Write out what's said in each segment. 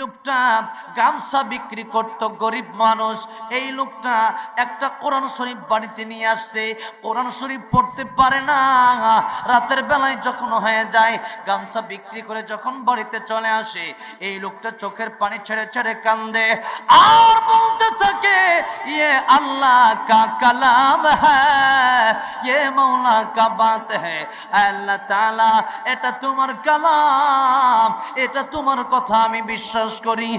লোকটা গামছা বিক্রি করত, গরিব মানুষ। এই লোকটা একটা কোরআন শরীফ বাড়িতে নিয়ে আসছে। কোরআন শরীফ পড়তে পারে না। রাতের বেলায় যখন হয়ে যায়, গামছা বিক্রি করে যখন বাড়িতে চলে আসে, এই লোকটা চোখের পানি ছেড়ে ছেড়ে কান্দে। আর বলতে থাকে ইয়ে আল্লাহ কা কালাম হ্যাঁ ইয়ে মৌলা কা বাত হ্যাঁ আল্লাহ তাআলা, এটা তোমার কালাম, এটা তোমার কথা আমি বিশ্বাস করি,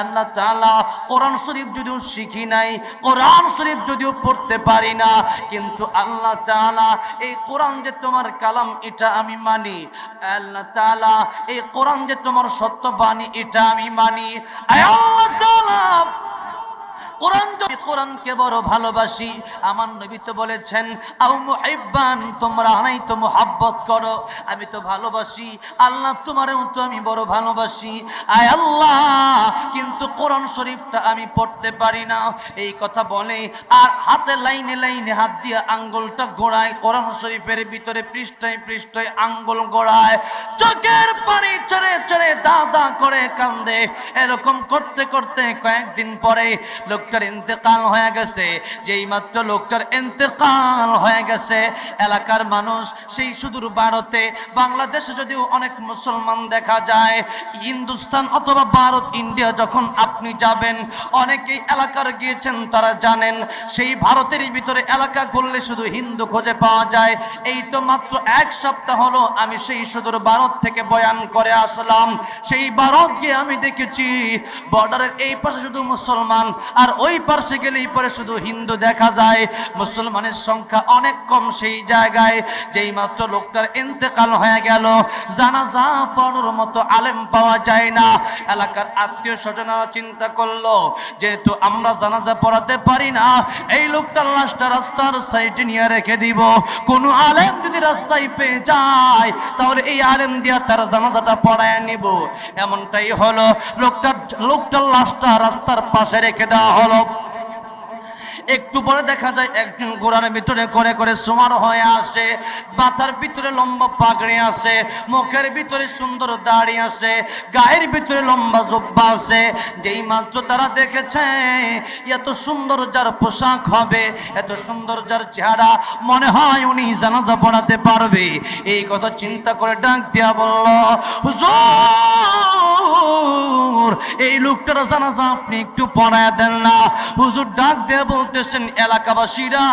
আল্লাহ তালা কোরআন শরীফ যদিও শিখি নাই, কোরআন শরীফ যদিও পড়তে পারি না, কিন্তু আল্লাহ তালা এই কোরআন যে তোমার কালাম, এটা আমি মানি। আল্লাহ তালা এই কোরআন যে তোমার সত্য বাণী, এটা আমি মানি। আল্লাহ তাআলা কোরআন যদি কোরআনকে বড় ভালোবাসি। আমার নবী তো বলেছেন, আও মুহিব্বান, তোমরা নাই তো মোহাব্বত করো। আমি তো ভালোবাসি। আল্লাহ তোমারও তো আমি বড় ভালোবাসি। আয় আল্লাহ, কিন্তু কোরআন শরীফটা আমি পড়তে পারি না। এই কথা বলে, আর হাতে লাইনে লাইনে হাত দিয়ে আঙ্গুলটা গোড়ায় কোরআন শরীফের ভিতরে পৃষ্ঠায় পৃষ্ঠায় আঙ্গুল গোড়ায় চোখের পানি চড়ে চড়ে দা দা করে কান্দে। এরকম করতে করতে কয়েকদিন পরে লোকটার ইন্তেকাল হয়ে গেছে, যেই মাত্র লোকটার ইন্তেকাল হয়ে গেছে, এলাকার মানুষ সেই সুদূর ভারতে, বাংলাদেশে যদিও অনেক মুসলমান দেখা যায়, হিন্দুস্তান অথবা ভারত, ইন্ডিয়া যখন আপনি যাবেন, অনেকেই এলাকার গিয়েছেন, তারা জানেন, সেই ভারতের ভিতরে এলাকা করলে শুধু হিন্দু খুঁজে পাওয়া যায়। এই তো মাত্র এক সপ্তাহ হলো, আমি সেই সুদূর ভারত থেকে বয়ান করে আসলাম। সেই ভারত গিয়ে আমি দেখেছি বর্ডারের এই পাশে শুধু মুসলমান, আর ওই পাশে গেলেই পরে শুধু হিন্দু দেখা যায়। মুসলমানের সংখ্যা অনেক কম সেই জায়গায়, যেই মাত্র লোকটার ইন্তেকাল হয়ে গেল। জানাজা পড়ানোর মতো আলেম পাওয়া যায় না। এলাকার আত্মীয় স্বজনরা চিন্তা করল, যেহেতু আমরা জানাজা পড়াতে পারি না, এই লোকটার লাশটা রাস্তার সাইডে নিয়ে রেখে দিব। কোনো আলেম যদি রাস্তায় পেয়ে যায়, তাহলে এই আলেম দিয়া তার জানাজাটা পড়ায় নিব। এমনটাই হলো, লোকটার লোকটার লাশটা রাস্তার পাশে রেখে দেওয়া হলো। হলো একটু পরে দেখা যায় একজন ঘোড়ার ভিতরে করে করে সমান হয়ে আসে, মাথার ভিতরে লম্বা পাগড়ি আছে, মুখের ভিতরে সুন্দর দাড়ি আছে, গায়ের ভিতরে লম্বা জব্বা আছে। যেই মাত্র তারা দেখেছে, এত সুন্দর যার পোশাক হবে, এত সুন্দর যার চেহারা, মনে হয় উনি জানাজা পড়াতে পারবে। এই কথা চিন্তা করে ডাক দিয়া বলল, হুজুর, এই লোকটার জানাজা আপনি একটু পড়ায় দেন না। হুজুর ডাক দিয়ে বলতেছেন এলাকাবাসীরা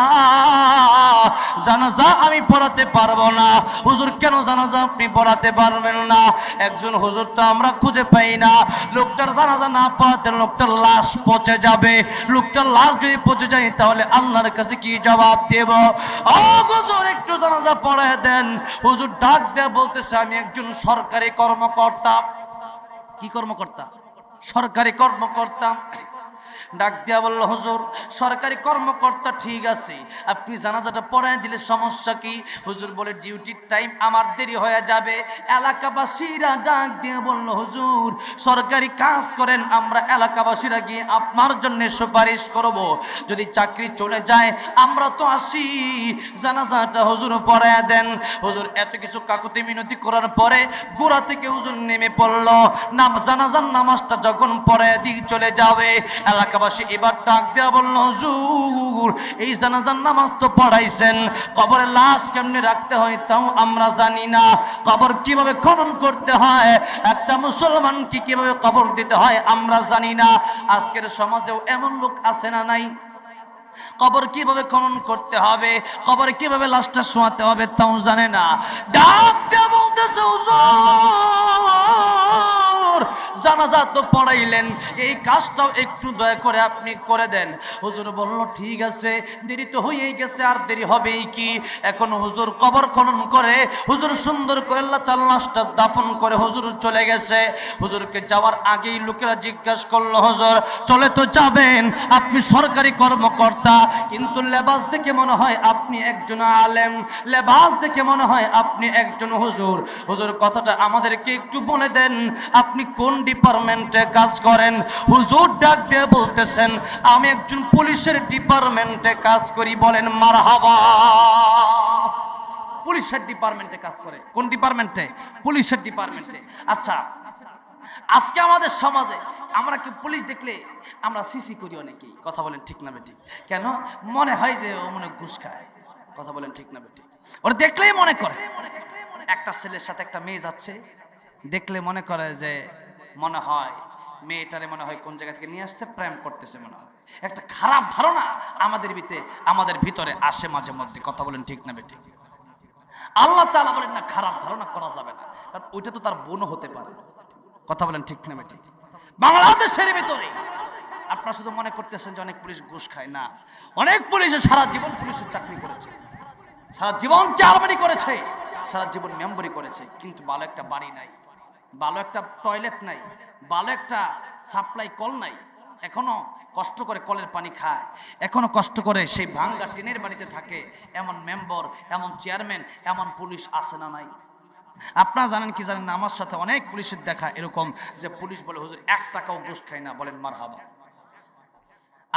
জানাজা আমি পড়াতে পারব না। হুজুর কেন জানাজা আপনি পড়াতে পারবেন না? একজন হুজুর তো আমরা খুঁজে পাই না। লোকটার জানাজা না পড়াতে লোকটার লাশ পচে যাবে। লোকটার লাশ যদি পচে যায় তাহলে আল্লাহর কাছে কি জবাব দেব? ও হুজুর একটু জানাজা পড়ায় দেন। হুজুর ডাক দেয়া বলতেছে আমি একজন সরকারি কর্মকর্তা। কি কর্মকর্তা? সরকারি কর্মকর্তা। ডাক দিয়া বলল, হুজুর, সরকারি কর্মকর্তা ঠিক আছে। আপনি জানাজাটা পড়ায় দিলে সমস্যা কি? হুজুর বলে, ডিউটির টাইম আমার দেরি হয়ে যাবে। এলাকাবাসীরা ডাক দিয়ে বলল, হুজুর, সরকারি কাজ করেন, আমরা এলাকাবাসীরা গিয়ে আপনার জন্য সুপারিশ করব। যদি চাকরি চলে যায়, আমরা তো আসি। জানাজাটা হুজুর পড়ায় দেন। হুজুর এত কিছু কাকুতি মিনতি করার পরে গোড়া থেকে হুজুর নেমে পড়ল। নাম জানাজার নামাজটা যখন পড়ায় দিয়ে চলে যাবে। এলাকাবাসী এবার ডাক দেওয়া বলল, হুজুর, এই জানাজার নামাজ তো পড়াইছেন কবরে লাশ কেমনে রাখতে হয় তাও আমরা জানি না। কবর কীভাবে খনন করতে হয়, একটা মুসলমান কি কীভাবে কবর দিতে হয় আমরা জানি না। আজকের সমাজেও এমন লোক আছে না নাই? কবর কীভাবে খনন করতে হবে, কবর কীভাবে লাশটা শোয়াতে হবে তাও জানে না। ডাক দিয়ে বলতেছে, হুজুর! জানাজা তো পড়াইলেন। এই কাজটাও একটু দয়া করে আপনি করে দেন। হুজুর বলল, ঠিক আছে, দেরি তো হয়েই গেছে, আর দেরি হবেই কি? এখন হুজুর কবর খনন করে হুজুর সুন্দর করে আল্লাহ তার লাশটা দাফন করে হুজুর চলে গেছে। হুজুরকে যাওয়ার আগেই লোকেরা জিজ্ঞাসা করল, হুজুর, চলে তো যাবেন, আপনি সরকারি কর্মকর্তা, কিন্তু লেবাস দেখে মনে হয় আপনি একজন আলেম। লেবাস দেখে মনে হয় আপনি একজন হুজুর। হুজুর কথাটা আমাদেরকে একটু বলে দেন, আপনি কোন ডিপার্টমেন্টে কাজ করেন। হুজুর ডাক দিয়ে বলতেছেন, আমি একজন পুলিশের ডিপার্টমেন্টে কাজ করি। বলেন, মারহাবা। পুলিশের ডিপার্টমেন্টে কাজ করে। কোন ডিপার্টমেন্টে? পুলিশের ডিপার্টমেন্টে। আচ্ছা আজকে আমাদের সমাজে আমরা কি পুলিশ দেখলে আমরা সিসি করি অনেকেই? কথা বলেন ঠিক না বেটি কেন? মনে হয় যে ও মনে ঘুষ খায়। কথা বলেন ঠিক না বেটি ওরা দেখলেই মনে করে। একটা ছেলের সাথে একটা মেয়ে যাচ্ছে, দেখলে মনে করে যে মনে হয়, মেয়েটারে মনে হয় কোন জায়গা থেকে নিয়ে আসছে? প্রেম করতেছে মনে হয়। একটা খারাপ ধারণা আমাদের ভিতরে আমাদের ভিতরে আসে মাঝে মধ্যে। কথা বলেন ঠিক না বেটি আল্লাহ তালা বলেন, না, খারাপ ধারণা করা যাবে না। কারণ ওইটা তো তার বোনও হতে পারে। কথা বলেন ঠিক না বেটি বাংলাদেশের ভিতরে আপনারা শুধু মনে করতেছেন যে অনেক পুলিশ ঘুষ খায়। না, অনেক পুলিশ সারা জীবন পুলিশের চাকরি করেছে। সারা জীবন চারবাড়ি করেছে। সারা জীবন মেম্বরি করেছে। কিন্তু ভালো একটা বাড়ি নাই। ভালো একটা টয়লেট নাই, ভালো একটা সাপ্লাই কল নাই, এখনও কষ্ট করে কলের পানি খায়, এখনও কষ্ট করে সেই ভাঙ্গা টিনের বাড়িতে থাকে, এমন মেম্বর এমন চেয়ারম্যান এমন পুলিশ আসে না নাই। আপনারা জানেন কি জানেন আমার সাথে অনেক পুলিশের দেখা এরকম, যে পুলিশ বলে, হুজুর, এক টাকাও ঘুষ খায় না। বলেন মার হাবা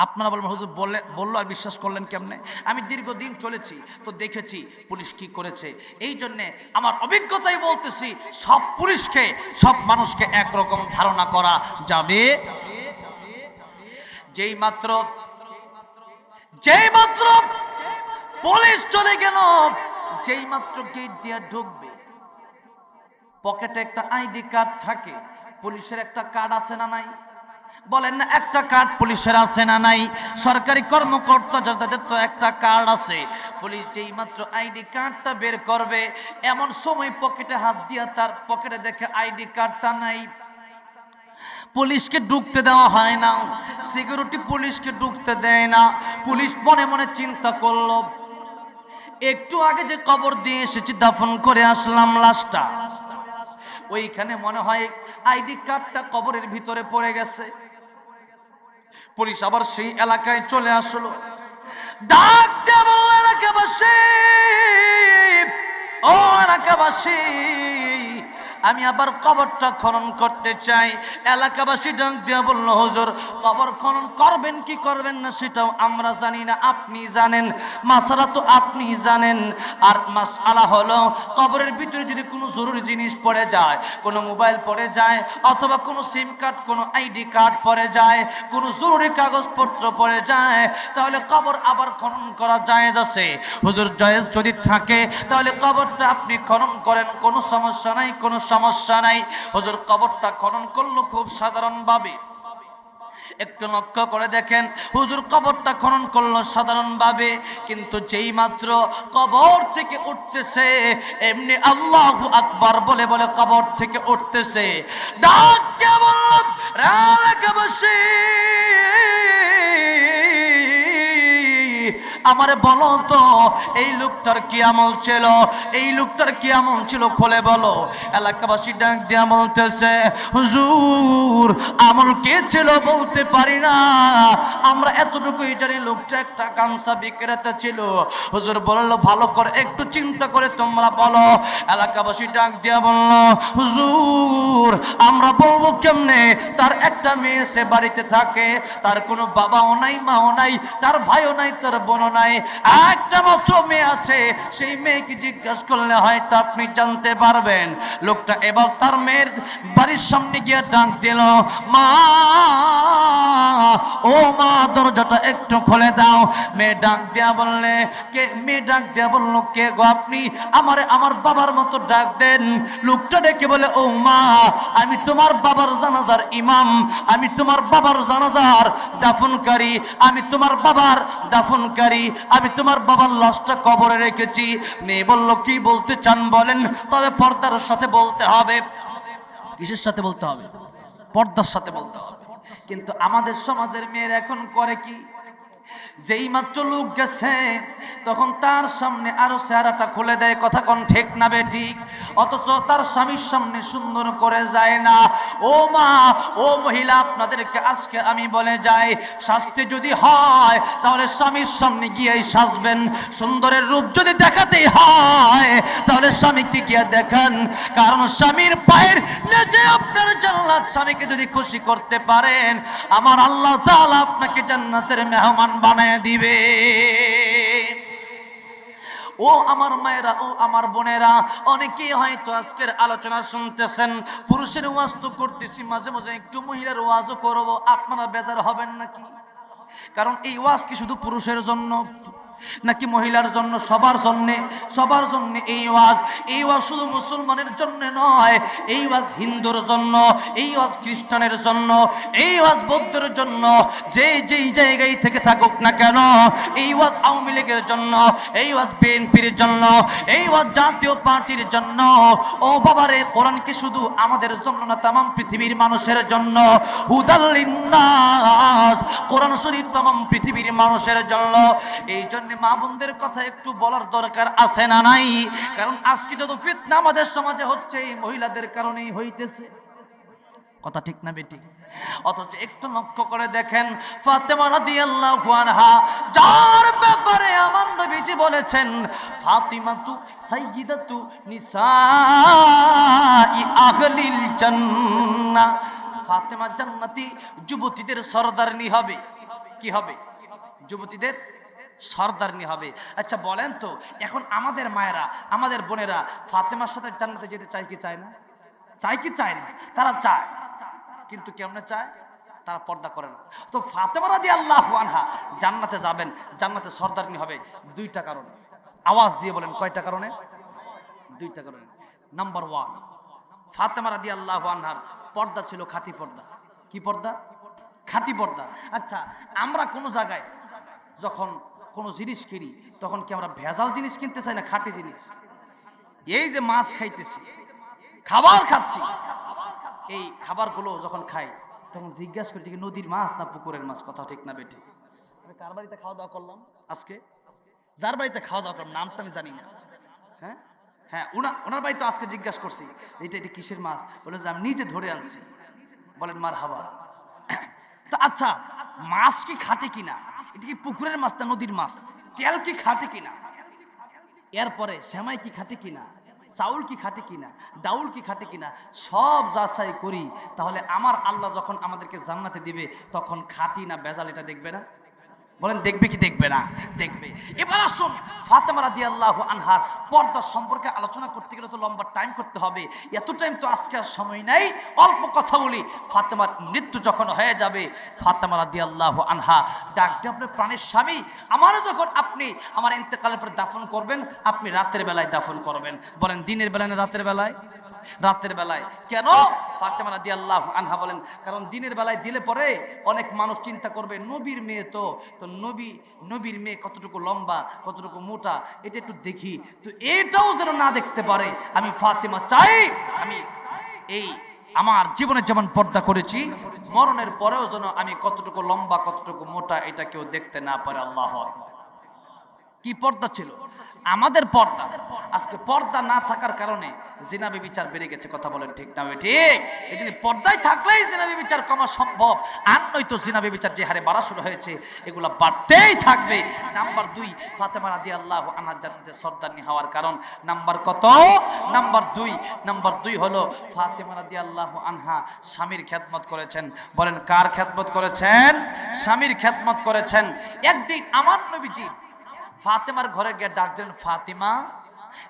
আপনারা বলবেন, হুজুর, বললে, বলল আর বিশ্বাস করলেন কেমনে? আমি দীর্ঘদিন চলেছি, তো দেখেছি পুলিশ কি করেছে। এই জন্যে আমার অভিজ্ঞতাই বলতেছি, সব পুলিশকে, সব মানুষকে একরকম ধারণা করা যাবে। যেই মাত্র যেই মাত্র পুলিশ চলে গেল, যেই মাত্র গেট দিয়ে ঢুকবে পকেটে একটা আইডি কার্ড থাকে, পুলিশের একটা কার্ড আছে না নাই? বলেন না, একটা কার্ড পুলিশের আছে না নাই? সরকারি কর্মকর্তা যাদের তো একটা কার্ড আছে, পুলিশ যেই মাত্র আইডি কার্ডটা বের করবে, এমন সময় পকেটে হাত দিয়া তার পকেটে দেখে আইডি কার্ডটা নাই। পুলিশকে ঢুকতে দেওয়া হয় না, সিকিউরিটি পুলিশকে ঢুকতে দেয় না। পুলিশ মনে মনে চিন্তা করল, একটু আগে যে কবর দিয়ে এসেছি, দাফন করে আসলাম লাশটা। ওইখানে মনে হয় আইডি কার্ডটা কবরের ভিতরে পড়ে গেছে। পুলিশ আবার সেই এলাকায় চলে আসলো। ডাক দিয়ে বলল, এলাকাবাসী, ও এলাকাবাসী আমি আবার কবরটা খনন করতে চাই। এলাকাবাসী ডাক দিয়ে বলল, হুজুর, কবর খনন করবেন কি করবেন না সেটাও আমরা জানি না, আপনি জানেন। মাসালা তো আপনি জানেন। আর মাসালা হলো, কবরের ভিতরে যদি কোনো জরুরি জিনিস পড়ে যায়, কোনো মোবাইল পড়ে যায়, অথবা কোনো সিম কার্ড, কোনো আইডি কার্ড পড়ে যায়, কোনো জরুরি কাগজপত্র পড়ে যায়, তাহলে কবর আবার খনন করা জায়েজ আছে। হুজুর, জায়েজ যদি থাকে, তাহলে কবরটা আপনি খনন করেন, কোনো সমস্যা নাই, কোনো সমস্যা নাই। হুজুর কবরটা খনন করল খুব সাধারণভাবে। একটু লক্ষ্য করে দেখেন, হুজুর কবরটা খনন করল সাধারণভাবে, কিন্তু যেই মাত্র কবর থেকে উঠতেছে, এমনি আল্লাহ আকবার বলে বলে কবর থেকে উঠতেছে। ডাক কে বলল রালাকাবাসী আমারে বলো তো, এই লোকটার কি আমল ছিল? এই লোকটার কি আমল ছিল খোলে বলো। এলাকাবাসী ডাক দিয়া বলতেছে, হুজুর, আমল কে ছিল বলতে পারি না। আমরা এতটুকুই জানি লোকটা একটা গামছা বিক্রেতা ছিল। হুজুর বলল, ভালো করে একটু চিন্তা করে তোমরা বলো। এলাকাবাসী ডাক দিয়া বলল, হুজুর, আমরা বলব কেমনে? তার একটা মেয়ে সে বাড়িতে থাকে, তার কোনো বাবাও নাই, মাও নাই, তার ভাইও নাই, তার বোনও নাই। একটা মাত্র মেয়ে আছে, সেই মেয়েকে জিজ্ঞাসা করলে হয়তো আপনি জানতে পারবেন। লোকটা এবার তার মেয়ের বাড়ির সামনে গিয়ে ডাক দিল, মা, ও মা, দরজাটা একটু খুলে দাও। মেয়ে ডাক দেয়া বললে, কে? মেয়ে ডাক দেয়া বলল, কে গো আপনি? আমারে আমার বাবার মতো ডাক দেন। লোকটা ডেকে বলে, ও মা, আমি তোমার বাবার জানাজার ইমাম, আমি তোমার বাবার জানাজার দাফনকারী, আমি তোমার বাবার দাফনকারী। আমি তোমার বাবার লাশটা কবরে রেখেছি। মেয়ে বলল, কি বলতে চান বলেন? তবে পর্দার সাথে বলতে হবে। কিসের সাথে বলতে হবে? পর্দার সাথে বলতে হবে। কিন্তু আমাদের সমাজের মেয়ের এখন করে কি? যেই মাত্র লোক গেছে, তখন তার সামনে আরও চেহারাটা খুলে দেয়। কথা কোন ঠিক না বে ঠিক? অথচ তার স্বামীর সামনে সুন্দর করে যায় না। ও মা, ও মহিলা, আপনাদেরকে আজকে আমি বলে যাই, শাস্তি যদি হয়, তাহলে স্বামীর সামনে গিয়েই সাজবেন। সুন্দরের রূপ যদি দেখাতেই হয়, তাহলে স্বামীকে গিয়ে দেখান। কারণ স্বামীর পায়ের নিচে আপনার জান্নাত স্বামীকে যদি খুশি করতে পারেন, আমার আল্লাহ তাআলা আপনাকে জান্নাতের মেহমান বানায় দিবে। ও আমার মায়েরা, ও আমার বোনেরা অনেকেই হয়তো আজকের আলোচনা শুনতেছেন, পুরুষের ওয়াজ তো করতেছি, মাঝে মাঝে একটু মহিলার ওয়াজও করব, আপনারা বেজার হবেন নাকি? কারণ এই ওয়াজ কি শুধু পুরুষের জন্য? নাকি মহিলার জন্য? সবার জন্য। সবার জন্য এই ওয়াজ। এই ওয়াজ শুধু মুসলমানের জন্য নয়, এই ওয়াজ হিন্দুর জন্য, এই ওয়াজ খ্রিস্টানের জন্য, এই ওয়াজ বৌদ্ধের জন্য। যে যেই জায়গায় থেকে থাকুক না কেন, এই ওয়াজ আওয়ামী লীগের জন্য, এই ওয়াজ বিএনপির জন্য, এই ওয়াজ জাতীয় পার্টির জন্য। ও বাবারে, কোরআন কি শুধু আমাদের জন্য না তাম পৃথিবীর মানুষের জন্য? হুদাল্লিন্নাস কোরআন শরীফ তাম পৃথিবীর মানুষের জন্য। এই জন্য মা বোনদের কথা একটু বলার দরকার আছে না নাই? কারণ আজকে যত ফিতনা আমাদের সমাজে হচ্ছে, এই মহিলাদের কারণেই হইতেছে। কথা ঠিক না বেটি অথচ একটু লক্ষ্য করে দেখেন, ফাতেমা রাদিয়াল্লাহু আনহা, যার ব্যাপারে আমার নবীজি বলেছেন, ফাতিমাতু সাইয়্যিদাতু নিসাই আহলিল জান্নাহ ফাতেমা জান্নাতি যুবতীদের সরদারনি হবে। কি হবে? যুবতীদের সর্দারনি হবে। আচ্ছা বলেন তো, এখন আমাদের মায়েরা, আমাদের বোনেরা ফাতেমার সাথে জান্নাতে যেতে চায় কি চায় না? চায় কি চায় না? তারা চায়, কিন্তু কেমনে চায়? তারা পর্দা করে না। তো ফাতেমা রাদি আল্লাহ আনহা জান্নাতে যাবেন, জান্নাতে সর্দারনি হবে দুইটা কারণে। আওয়াজ দিয়ে বলেন, কয়টা কারণে? দুইটা কারণে। নাম্বার ওয়ান ফাতেমা রাদি আল্লাহ আনহার পর্দা ছিল খাঁটি পর্দা। কি পর্দা? খাঁটি পর্দা। আচ্ছা আমরা কোনো জায়গায় যখন কোনো জিনিস কিনি, তখন কি আমরা ভেজাল জিনিস কিনতে চাই না খাঁটি জিনিস? এই যে মাছ খাইতেছি, খাবার খাচ্ছি। এই খাবারগুলো যখন খাই, তখন জিজ্ঞাসা করি নদীর মাছ না পুকুরের মাছ? কথা ঠিক না বেঠে। আমি কার বাড়িতে খাওয়া দাওয়া করলাম? আজকে? যার বাড়িতে খাওয়া দাওয়া করলাম, নামটা আমি জানি না। হ্যাঁ? হ্যাঁ ওনা ওনার বাড়িতে আজকে জিজ্ঞাসা করছি এটা এটা কিসের মাছ? বলে যে আমি নিজে ধরে আনছি। বলেন মার হাবা তো আচ্ছা মাছ কি খাটে কিনা? এটা কি পুকুরের মাছ না নদীর মাছ? তেল কি খাটে কিনা? এরপরে শ্যামাই কি খাটে কিনা? চাউল কি খাটে কিনা? ডাউল কি খাটে কিনা? সব যাচাই করি, তাহলে আমার আল্লাহ যখন আমাদেরকে জান্নাতে দিবে, তখন খাটি না বেজাল এটা দেখবে না? বলেন, দেখবে কি দেখবে না? দেখবে। এবার আসুন, ফাতেমা রাদি আল্লাহ আনহার পর্দার সম্পর্কে আলোচনা করতে গেলে তো লম্বা টাইম করতে হবে। এত টাইম তো আজকে আর সময় নাই। অল্প কথা বলি। ফাতেমার মৃত্যু যখন হয়ে যাবে, ফাতেমা রাদি আল্লাহ আনহা ডাক দিয়ে আপনার প্রাণের স্বামী আমারও যখন আপনি আমার ইন্তেকালের পরে দাফন করবেন, আপনি রাতের বেলায় দাফন করবেন। বলেন, দিনের বেলায় না রাতের বেলায়? রাতের বেলায়। কেন? ফাতেমা রাদি আল্লাহ আনহা বলেন, কারণ দিনের বেলায় দিলে পরে অনেক মানুষ চিন্তা করবে, নবীর মেয়ে তো তো নবী, নবীর মেয়ে কতটুকু লম্বা, কতটুকু মোটা, এটা একটু দেখি। তো এটাও যেন না দেখতে পারে, আমি ফাতেমা চাই, আমি এই আমার জীবনে যেমন পর্দা করেছি, মরণের পরেও যেন আমি কতটুকু লম্বা, কতটুকু মোটা, এটা কেউ দেখতে না পারে, আল্লাহ কি পর্দা ছিল? আমাদের পর্দা। আজকে পর্দা না থাকার কারণে জিনাবি বিচার বেড়ে গেছে, কথা বলেন ঠিক না ঠিক এই জন্য পর্দায় থাকলেই জিনাবি বিচার কমা সম্ভব। আর নয়তো জিনাবি বিচার যে হারে বাড়া শুরু হয়েছে, এগুলো বাড়তেই থাকবে। নাম্বার দুই, ফাতেমা রাদি আল্লাহ আনার জান্নাতে সর্দারনি হওয়ার কারণ। নাম্বার কত? নাম্বার দুই নাম্বার দুই হলো ফাতেমা রাদি আল্লাহ আনহা স্বামীর খ্যাতমত করেছেন। বলেন কার খেদমত করেছেন? স্বামীর খ্যাতমত করেছেন। একদিন আমার নবীজি ফাতেমার ঘরে গিয়ে ডাক দিলেন ফাতিমা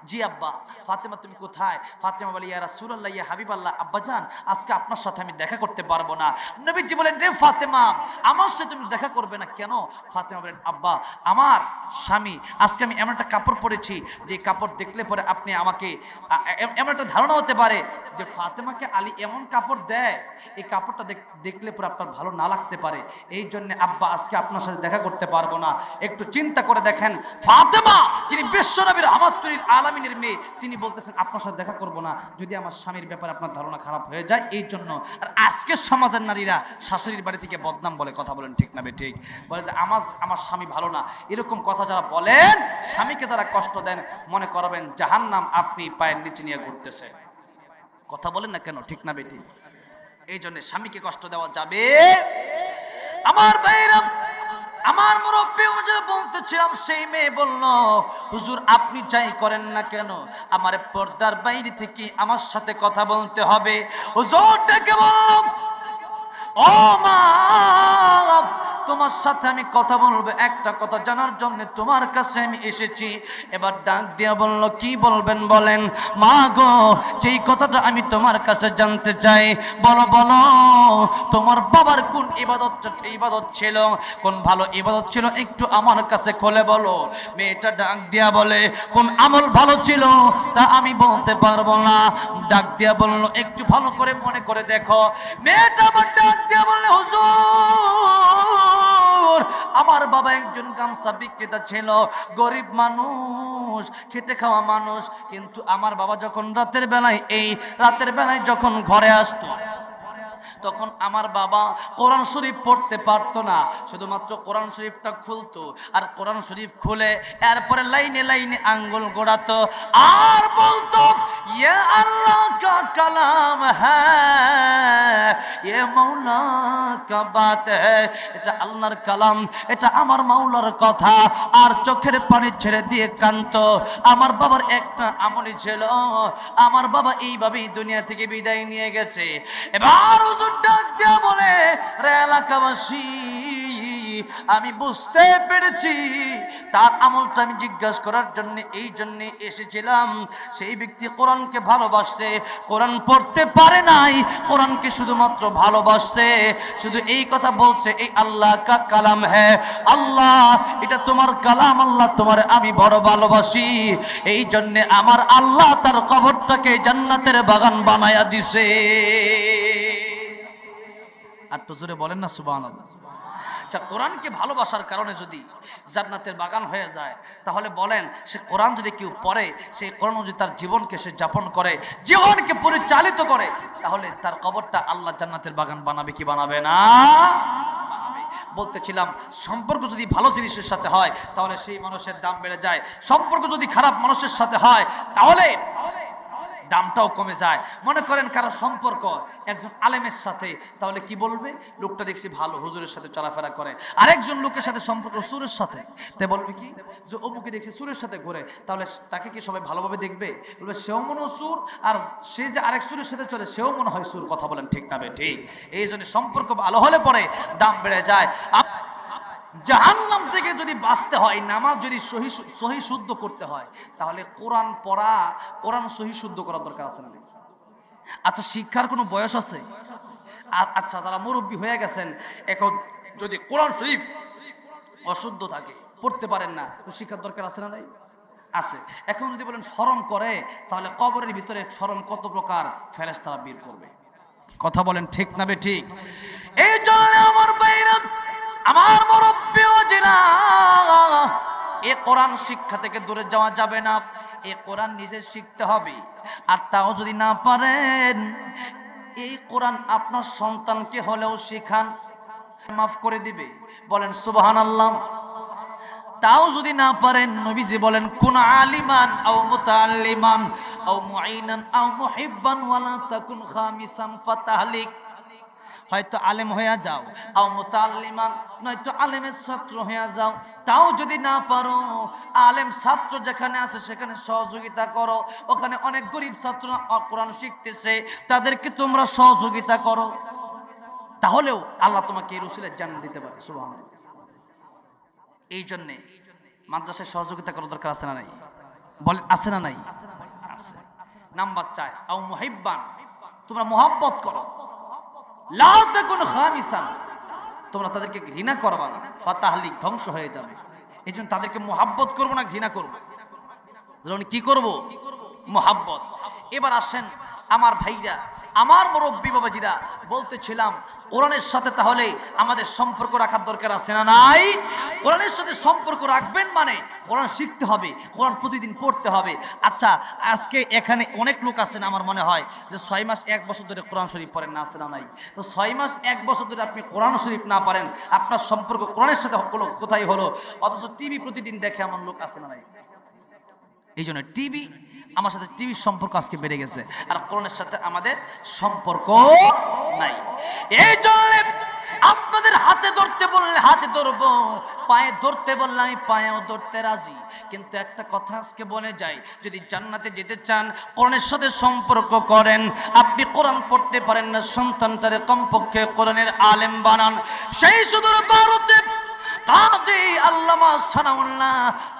জি আব্বা, ফাতেমা তুমি কোথায়? ফাতেমা বলে, ইয়া রাসূলুল্লাহ, ইয়া হাবিবাল্লাহ, আব্বা যান আজকে আপনার সাথে আমি দেখা করতে পারব না। নবীজি বলেন, রে ফাতেমা, আমার সাথে তুমি দেখা করবে না কেন? ফাতেমা বলেন, আব্বা, আমার স্বামী, আজকে আমি এমন একটা কাপড় পরেছি, যে কাপড় দেখলে পরে আপনি আমাকে এমন একটা ধারণা হতে পারে যে ফাতেমাকে আলী এমন কাপড় দেয়, এই কাপড়টা দেখ- দেখলে পরে আপনার ভালো না লাগতে পারে। এই জন্য আব্বা, আজকে আপনার সাথে দেখা করতে পারব না। একটু চিন্তা করে দেখেন, ফাতেমা, যিনি বিশ্বনবীর আমাতুল আলামিনের মেয়ে, তিনি বলতেছেন, আপনার সাথে দেখা করব না। যদি আমার স্বামীর ব্যাপারে আপনার ধারণা খারাপ হয়ে যায়, এই জন্য আর আজকের সমাজের নারীরা শাশুড়ির বাড়ি থেকে বদনাম বলে কথা বলেন, ঠিক না ঠিক? বলে যে, আমার আমার স্বামী ভালো না। এরকম কথা যারা বলেন, স্বামীকে যারা কষ্ট দেন, মনে করবেন, জাহান্নাম আপনি পায়ের নিচে নিয়ে ঘুরতেছে। কথা বলেন না কেন, ঠিক না বেটি এই জন্য স্বামীকে কষ্ট দেওয়া যাবে। আমার ভাইরা আমার মুরব্বী হুজুর বলতেছিলাম, সেই মেয়ে বলল, হুজুর, আপনি যাই করেন না কেন? আমার পর্দার বাইরে থেকে আমার সাথে কথা বলতে হবে। হুজুর ডেকে বলল, ও মা তোমার সাথে আমি কথা বলব, একটা কথা জানার জন্য তোমার কাছে আমি এসেছি। এবার ডাক দিয়া বলল, কি বলবেন বলেন? মা গো, যেই কথাটা আমি তোমার কাছে জানতে চাই, বলো বলো, তোমার বাবার কোন ইবাদত ইবাদত ছিল? কোন ভালো ইবাদত ছিল? একটু আমার কাছে খোলে বলো। মেয়েটা ডাক দিয়া বলে, কোন আমল ভালো ছিল? তা আমি বলতে পারব না। ডাক দিয়া বলল, একটু ভালো করে মনে করে দেখো। মেয়েটা আবার ডাক দিয়া বললে, হুজুর আমার বাবা একজন গামছা বিক্রেতা ছিল, গরিব মানুষ খেতে খাওয়া মানুষ, কিন্তু আমার বাবা যখন রাতের বেলায়, এই রাতের বেলায় যখন ঘরে আসতো তখন আমার বাবা কোরআন শরীফ পড়তে পারতো না। শুধুমাত্র কোরআন শরীফটা খুলতো আর কোরআন শরীফ খুলে এরপরে লাইনে লাইনে আঙ্গুল গোড়াতো আর বলতো ইয়ে কালাম হ্যাঁ এটা আল্লাহর কালাম, এটা আমার মাওলার কথা। আর চোখের পানি ছেড়ে দিয়ে কান্ত আমার বাবার একটা আমলি ছিল, আমার বাবা এইভাবেই দুনিয়া থেকে বিদায় নিয়ে গেছে। এবার ডাক বলে, রে এলাকাবাসী, আমি বুঝতে পেরেছি। তার আমলটা আমি জিজ্ঞাসা করার জন্য, এই জন্য এসেছিলাম। সেই ব্যক্তি কোরআনকে ভালোবাসছে। কোরআন পড়তে পারে নাই। কোরআনকে শুধুমাত্র ভালোবাসছে। শুধু এই কথা বলছে, এই আল্লাহ কা কালাম হ্যাঁ আল্লাহ, এটা তোমার কালাম, আল্লাহ, তোমার আমি বড় ভালোবাসি। এই জন্যে আমার আল্লাহ তার কবরটাকে জান্নাতের বাগান বানায়া দিছে। আর জোরে বলেন না সুবাহ আচ্ছা কোরআনকে ভালোবাসার কারণে যদি জান্নাতের বাগান হয়ে যায়, তাহলে বলেন সে কোরআন যদি কেউ পড়ে সেই কোরআন যদি তার জীবনকে সে যাপন করে, জীবনকে পরিচালিত করে, তাহলে তার কবরটা আল্লাহ জান্নাতের বাগান বানাবে কি বানাবে না। বলতেছিলাম, সম্পর্ক যদি ভালো জিনিসের সাথে হয়, তাহলে সেই মানুষের দাম বেড়ে যায় সম্পর্ক যদি খারাপ মানুষের সাথে হয়, তাহলে দামটাও কমে যায়। মনে করেন কারও সম্পর্ক একজন আলেমের সাথে, তাহলে কি বলবে? লোকটা দেখছি ভালো, হুজুরের সাথে চলাফেরা করে। আরেকজন লোকের সাথে সম্পর্ক সুরের সাথে। তাই বলবে কি? যে অমুকে দেখছি সুরের সাথে ঘুরে। তাহলে তাকে কি সবাই ভালোভাবে দেখবে? বলবে, সেও মনে সুর, আর সে যে আরেক সুরের সাথে চলে, সেও মনে হয় সুর। কথা বলেন ঠিক না ঠিক? এই জন্য সম্পর্ক ভালো হলে পরে দাম বেড়ে যায়। জাহান্নাম থেকে যদি বাঁচতে হয়, নামাজ যদি সহি সহি শুদ্ধ করতে হয়, তাহলে কোরআন পড়া, কোরআন সহি শুদ্ধ করার দরকার আছে না আচ্ছা শিক্ষার কোনো বয়স আছে? আচ্ছা যারা মুরব্বী হয়ে গেছেন, এখন যদি কোরআন শরীফ অশুদ্ধ থাকে, পড়তে পারেন না, তো শিক্ষার দরকার আছে না নাই? আছে। এখন যদি বলেন স্মরণ করে, তাহলে কবরের ভিতরে স্মরণ কত প্রকার? ফেরেস তারা বের করবে। কথা বলেন ঠিক না বে ঠিক? এই জন্য আমার বাইরা আমার মুরব্বী ওজিরা এ কোরআন শিক্ষা থেকে দূরে যাওয়া যাবে না। এ কোরআন নিজে শিখতে হবে, আর তাও যদি না পারেন, এই কোরআন আপনার সন্তানকে হলেও শিখান, মাফ করে দিবে। বলেন সুবহান আল্লাহ তাও যদি না পারেন, নবীজি বলেন, কোন আলিমান আও মুতাআল্লিমান, আও মুআইনান আও মুহিব্বান, ওয়ালা তাকুন খামিসান, ফাতাহলিক। হয়তো আলেম হইয়া যাও। আও মুতাল্লিমান, নয়তো আলেমের ছাত্র হইয়া যাও। তাও যদি না পারো, আলেম ছাত্র যেখানে আছে সেখানে সহযোগিতা করো। ওখানে অনেক গরিব ছাত্র কোরআন শিখতেছে, তাদেরকে তোমরা সহযোগিতা করো। তাহলেও আল্লাহ তোমাকে এই রসুলের জান্নাত দিতে পারে সুবহানাল্লাহ। এই জন্যে মাদ্রাসায় সহযোগিতা করার দরকার আছে না নাই? বলেন, আছে না নাই? আছে। নাম্বার চার, আও মুহিব্বান, তোমরা মোহাব্বত করো। তোমরা তাদেরকে ঘৃণা করবা না। ফাতাহলিক ধ্বংস হয়ে যাবে। এই জন্য তাদেরকে মোহাব্বত করব না, ঘৃণা করব। কি করব? মোহাব্বত। এবার আসেন আমার ভাইরা, আমার মুরব্বী বাবাজিরা বলতেছিলাম, কোরআনের সাথে তাহলে আমাদের সম্পর্ক রাখার দরকার আছে না নাই? কোরআনের সাথে সম্পর্ক রাখবেন মানে কোরআন শিখতে হবে, কোরআন প্রতিদিন পড়তে হবে। আচ্ছা আজকে এখানে অনেক লোক আছেন আমার মনে হয় যে ছয় মাস এক বছর ধরে কোরআন শরীফ পড়েন না আছে না নাই? তো ছয় মাস এক বছর ধরে আপনি কোরআন শরীফ না পারেন আপনার সম্পর্ক কোরআনের সাথে কোথায় হলো? অথচ টিভি প্রতিদিন দেখে এমন লোক আছে না নাই? এই জন্য টিভি, আমার সাথে টিভির সম্পর্ক আজকে বেড়ে গেছে। আর কোরআনের সাথে আমাদের সম্পর্ক নাই। এই জন্য আপনাদের হাতে ধরতে বললে হাতে ধরবো, পায়ে ধরতে বললে আমি পায়েও ধরতে রাজি। কিন্তু একটা কথা আজকে বলে যাই, যদি জান্নাতে যেতে চান, কোরআনের সাথে সম্পর্ক করেন, আপনি কোরআন পড়তে পারেন না, সন্তানটারে কমপক্ষে কোরআনের আলেম বানান। সেই সুদূর ভারতে কাজী আল্লামা সানাউল্লাহ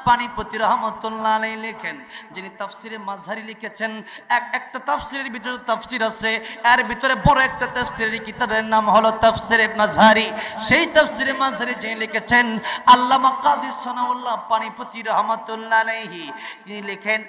পানিপতি রহমতুল্লাহ আলাই লেখেন, যিনি তাফসিরে মাঝহারি লিখেছেন, এক একটা তাফসিরের ভিতরে তাফসির আছে, এর ভিতরে বড় একটা তাফসিরের কিতাবের নাম হলো তাফসিরে মাঝহারি। সেই তাফসিরে মাঝহারি যিনি লিখেছেন, আল্লামা কাজী সানাউল্লাহ পানিপতি রহমতুল্লাহ আলাইহি, তিনি লেখেন